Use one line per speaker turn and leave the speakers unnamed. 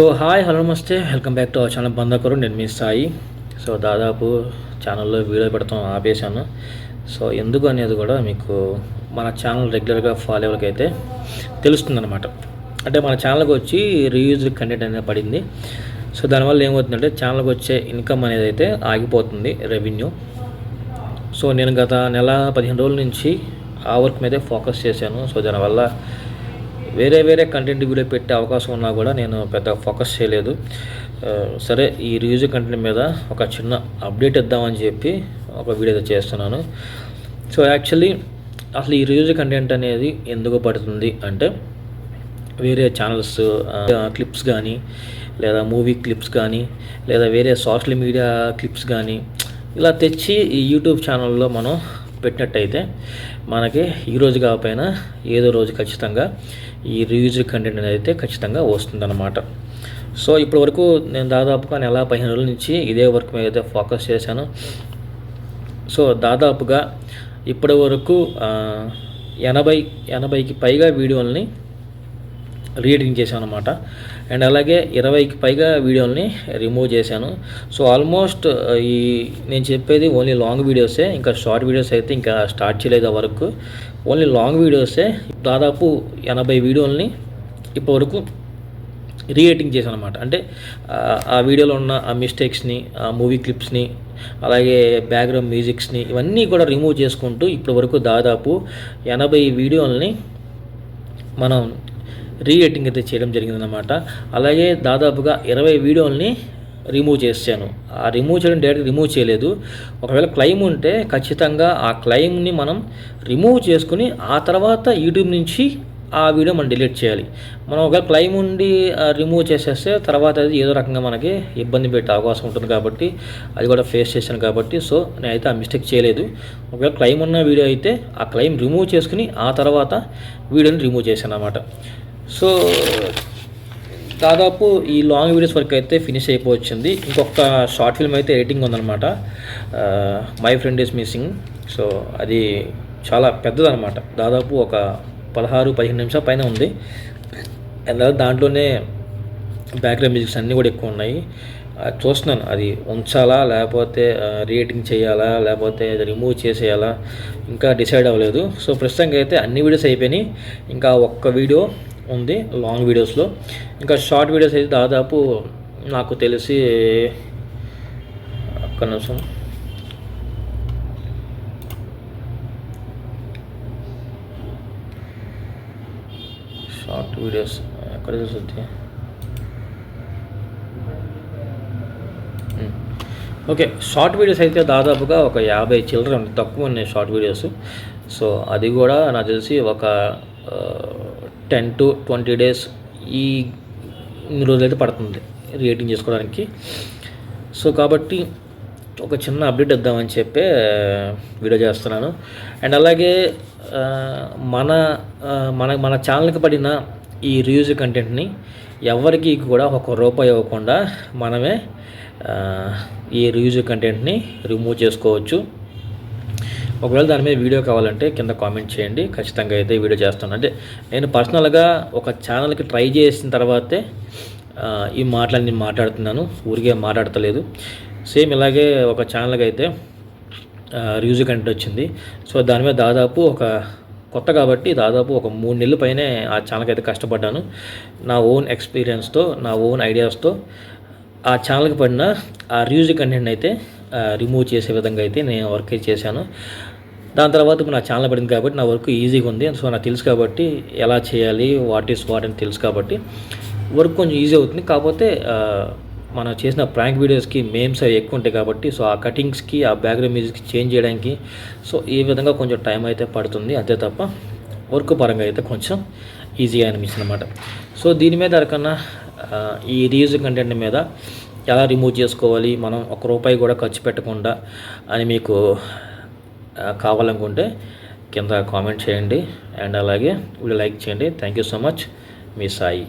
So hi hello నమస్తే. Welcome back to our channel బందకరు నేను మీ సాయి. సో దాదాపు ఛానల్లో వీడియో పెడతాం ఆపేశాను. సో ఎందుకు అనేది కూడా మీకు మన ఛానల్ రెగ్యులర్గా ఫాలో అయితే తెలుస్తుందన్నమాట. అంటే మన ఛానల్కి వచ్చి రీయూజ్ కంటెంట్ అనేది పడింది. సో దానివల్ల ఏమవుతుందంటే ఛానల్కి వచ్చే ఇన్కమ్ అనేది అయితే ఆగిపోతుంది రెవెన్యూ సో నేను గత నెల పదిహేను రోజుల నుంచి ఆ వర్క్ మీదే ఫోకస్ చేశాను. సో దానివల్ల వేరే వేరే కంటెంట్ వీడియో పెట్టే అవకాశం ఉన్నా కూడా నేను పెద్ద ఫోకస్ చేయలేదు. సరే ఈ రివ్యూ కంటెంట్ మీద ఒక చిన్న అప్డేట్ ఇద్దామని చెప్పి ఒక వీడియో చేస్తున్నాను. సో యాక్చువల్లీ అసలు ఈ రివ్యూ కంటెంట్ అనేది ఎందుకు పడుతుంది అంటే వేరే ఛానల్స్ క్లిప్స్ కానీ లేదా మూవీ క్లిప్స్ కానీ లేదా వేరే సోషల్ మీడియా క్లిప్స్ కానీ ఇలా తెచ్చి ఈ యూట్యూబ్ ఛానల్లో మనం పెట్టినట్టయితే మనకి ఈ రోజు కాకపోయినా ఏదో రోజు ఖచ్చితంగా ఈ రివ్యూజ్ కంటెంట్ అనేది అయితే ఖచ్చితంగా వస్తుందన్నమాట. సో ఇప్పటి వరకు నేను దాదాపుగా నెల పదిహేను రోజుల నుంచి ఇదే వర్క్ మీద అయితే ఫోకస్ చేశాను. సో దాదాపుగా ఇప్పటి వరకు ఎనభై ఎనభైకి పైగా వీడియోలని రీఎడిటింగ్ చేశాను అనమాట అండ్ అలాగే ఇరవైకి పైగా వీడియోల్ని రిమూవ్ చేశాను. సో ఆల్మోస్ట్ uh, ఈ నేను చెప్పేది ఓన్లీ లాంగ్ వీడియోసే ఇంకా షార్ట్ వీడియోస్ అయితే ఇంకా స్టార్ట్ చేయలేదు వరకు. ఓన్లీ లాంగ్ వీడియోసే దాదాపు ఎనభై వీడియోల్ని ఇప్పటివరకు రీఎడిటింగ్ చేశాను అనమాట అంటే ఆ, ఆ వీడియోలో ఉన్న ఆ మిస్టేక్స్ని ఆ మూవీ క్లిప్స్ని అలాగే బ్యాక్గ్రౌండ్ మ్యూజిక్స్ని ఇవన్నీ కూడా రిమూవ్ చేసుకుంటూ ఇప్పటి వరకు దాదాపు ఎనభై వీడియోల్ని మనం రీఎడిటింగ్ అయితే చేయడం జరిగిందనమాట అలాగే దాదాపుగా ఇరవై వీడియోల్ని రిమూవ్ చేశాను. ఆ రిమూవ్ చేయడం డైరెక్ట్ రిమూవ్ చేయలేదు. ఒకవేళ క్లెయిమ్ ఉంటే ఖచ్చితంగా ఆ క్లెయిమ్ని మనం రిమూవ్ చేసుకుని ఆ తర్వాత యూట్యూబ్ నుంచి ఆ వీడియో మనం డిలీట్ చేయాలి. మనం ఒకవేళ క్లెయిమ్ ఉండి రిమూవ్ చేసేస్తే తర్వాత అది ఏదో రకంగా మనకి ఇబ్బంది పెట్టే అవకాశం ఉంటుంది కాబట్టి అది కూడా ఫేస్ చేశాను కాబట్టి సో నేనైతే ఆ మిస్టేక్ చేయలేదు. ఒకవేళ క్లెయిమ్ ఉన్న వీడియో అయితే ఆ క్లెయిమ్ రిమూవ్ చేసుకుని ఆ తర్వాత వీడియోని రిమూవ్ చేశాను అనమాట సో దాదాపు ఈ లాంగ్ వీడియోస్ వరకు అయితే ఫినిష్ అయిపోవచ్చింది. ఇంకొక షార్ట్ ఫిల్మ్ అయితే ఎడిటింగ్ ఉందన్నమాట. My friend is missing so అది చాలా పెద్దదనమాట దాదాపు ఒక పదహారు పదిహేను నిమిషాల పైన ఉంది. అండ్ దాంట్లోనే బ్యాక్గ్రౌండ్ మ్యూజిక్స్ అన్నీ కూడా ఎక్కువ ఉన్నాయి. చూస్తున్నాను. అది ఉంచాలా లేకపోతే రేటింగ్ చేయాలా లేకపోతే రిమూవ్ చేసేయాలా ఇంకా డిసైడ్ అవ్వలేదు. సో ప్రస్తుతానికి అయితే అన్ని వీడియోస్ అయిపోయినాయి. ఇంకా ఒక్క వీడియో ఉంది లాంగ్ వీడియోస్లో ఇంకా షార్ట్ వీడియోస్ అయితే దాదాపు నాకు తెలిసి ఒక్క నిమిషం. షార్ట్ వీడియోస్ ఎక్కడ చూస్తుంది ఓకే షార్ట్ వీడియోస్ అయితే దాదాపుగా ఒక యాభై చిల్లర ఉంది తక్కువ ఉన్నాయి షార్ట్ వీడియోస్ సో అది కూడా నాకు తెలిసి ఒక టెన్ టు ట్వంటీ డేస్ ఈ ఇన్ని రోజులైతే పడుతుంది రేటింగ్ చేసుకోవడానికి. సో కాబట్టి ఒక చిన్న అప్డేట్ ఇద్దామని చెప్పి వీడియో చేస్తున్నాను. అండ్ అలాగే మన మన మన ఛానల్కి పడిన ఈ రివ్యూజ్ కంటెంట్ని ఎవరికి కూడా ఒక రూపాయి ఇవ్వకుండా మనమే ఈ రివ్యూస్ కంటెంట్ని రిమూవ్ చేసుకోవచ్చు. ఒకవేళ దాని మీద వీడియో కావాలంటే కింద కామెంట్ చేయండి. ఖచ్చితంగా అయితే వీడియో చేస్తాను. అంటే నేను పర్సనల్గా ఒక ఛానల్కి ట్రై చేసిన తర్వాతే ఈ మాటలు నేను మాట్లాడుతున్నాను. ఊరికే మాట్లాడతలేదు. సేమ్ ఇలాగే ఒక ఛానల్కి అయితే రివ్యూ కంటెంట్ వచ్చింది. సో దాని మీద దాదాపు ఒక కొత్త కాబట్టి దాదాపు ఒక మూడు నెలల పైనే ఆ ఛానల్కి అయితే కష్టపడ్డాను. నా ఓన్ ఎక్స్పీరియన్స్తో నా ఓన్ ఐడియాస్తో ఆ ఛానల్కి పడిన ఆ రివ్యూజ్ కంటెంట్ అయితే రిమూవ్ చేసే విధంగా అయితే నేను వర్క్ చేశాను. దాని తర్వాత ఇప్పుడు నా ఛానల్ పడింది కాబట్టి నా వర్క్ ఈజీగా ఉంది. సో నాకు తెలుసు కాబట్టి ఎలా చేయాలి వాట్ ఈస్ వాట్ అని తెలుసు కాబట్టి వర్క్ కొంచెం ఈజీ అవుతుంది. కాకపోతే మనం చేసిన ప్రాంక్ వీడియోస్కి మేమ్స్ అవి ఎక్కువ ఉంటాయి కాబట్టి సో ఆ కటింగ్స్కి ఆ బ్యాక్గ్రౌండ్ మ్యూజిక్కి చేంజ్ చేయడానికి సో ఈ విధంగా కొంచెం టైం అయితే పడుతుంది. అంతే తప్ప వర్క్ పరంగా అయితే కొంచెం ఈజీగా అనిపించింది అనమాట సో దీని మీద ఎవరికన్నా ఈ రీయూజ్ కంటెంట్ మీద ఎలా రిమూవ్ చేసుకోవాలి? మనం ఒక రూపాయి కూడా ఖర్చు పెట్టకుండా అని మీకు కావాలనుకుంటే కింద కామెంట్ చేయండి. అండ్ అలాగే వీడియో లైక్ చేయండి. థ్యాంక్ యూ సో మచ్ మీ సాయి.